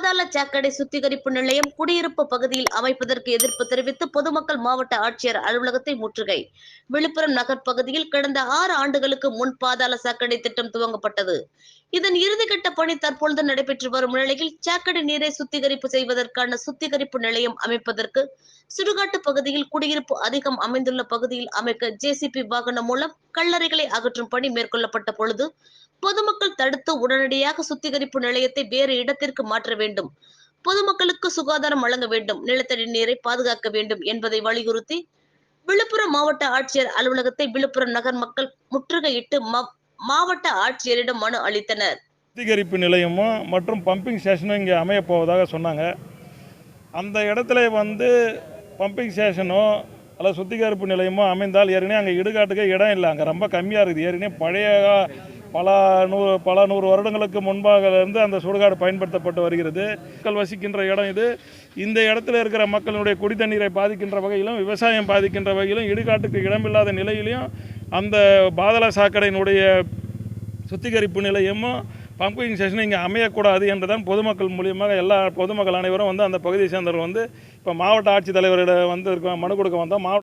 பாதாள சாக்கடை சுத்திகரிப்பு நிலையம் குடியிருப்பு பகுதியில் அமைப்பதற்கு எதிர்ப்பு தெரிவித்து பொதுமக்கள் மாவட்ட ஆட்சியர் அலுவலகத்தை முற்றுகை. விழுப்புரம் நகர் பகுதியில் கடந்த ஆறு ஆண்டுகளுக்கு முன் பாதாள சாக்கடை திட்டம் துவங்கப்பட்டது. இதன் இறுதிக்கட்ட பணி தற்பொழுது நடைபெற்று வரும் நிலையில் சாக்கடை நீரை சுத்திகரிப்பு செய்வதற்கான சுத்திகரிப்பு நிலையம் அமைப்பதற்கு சுடுகாட்டு பகுதியில் குடியிருப்பு அதிகம் அமைந்துள்ள பகுதியில் அமைக்க ஜேசிபி வாகனம் மூலம் கல்லறைகளை அகற்றும் பணி மேற்கொள்ளப்பட்ட பொழுது பொதுமக்கள் தடுத்து உடனடியாக சுத்திகரிப்பு நிலையத்தை வேறு இடத்திற்கு மாற்ற வேண்டும். பொதுமக்களுக்கு சுகாதாரம் வழங்க வேண்டும். நிலத்தடி நீரை பாதுகாக்க வேண்டும் என்பதை வலியுறுத்தி விழுப்புரம் மாவட்ட ஆட்சியர் அலுவலகத்தை விழுப்புரம் நகர் மக்கள் முற்றுகையிட்டு ம- மாவட்ட ஆட்சியரிடம் மனு அளித்தனர். சுத்திகரிப்பு நிலையமும் மற்றும் பம்பிங் ஸ்டேஷனும் இங்கே அமையப்போவதாக சொன்னாங்க. அந்த இடத்துல வந்து பம்பிங் ஸ்டேஷனும் அல்லது சுத்திகரிப்பு நிலையமோ அமைந்தால் ஏற்கனவே அங்கே இடுகாட்டுக்கே இடம் இல்லை. அங்கே ரொம்ப கம்மியாக இருக்குது. ஏற்கனவே பழைய பல நூறு பல நூறு வருடங்களுக்கு முன்பாக இருந்து அந்த சுடுகாடு பயன்படுத்தப்பட்டு வருகிறது. மக்கள் வசிக்கின்ற இடம் இது. இந்த இடத்துல இருக்கிற மக்களுடைய குடி தண்ணீரை பாதிக்கின்ற வகையிலும் விவசாயம் பாதிக்கின்ற வகையிலும் இடுகாட்டுக்கு இடமில்லாத நிலையிலையும் அந்த பாதள சாக்கடையினுடைய சுத்திகரிப்பு நிலையமும் பம்பிங் ஸ்டேஷன் இங்கே அமையக்கூடாது என்றுதான் பொதுமக்கள் மூலியமாக எல்லா பொதுமக்கள் அனைவரும் வந்து அந்த பகுதியை சேர்ந்தவர்கள் வந்து இப்போ மாவட்ட ஆட்சித்தலைவரிடம் வந்து இருக்க மனு கொடுக்க வந்தோம். மாவட்ட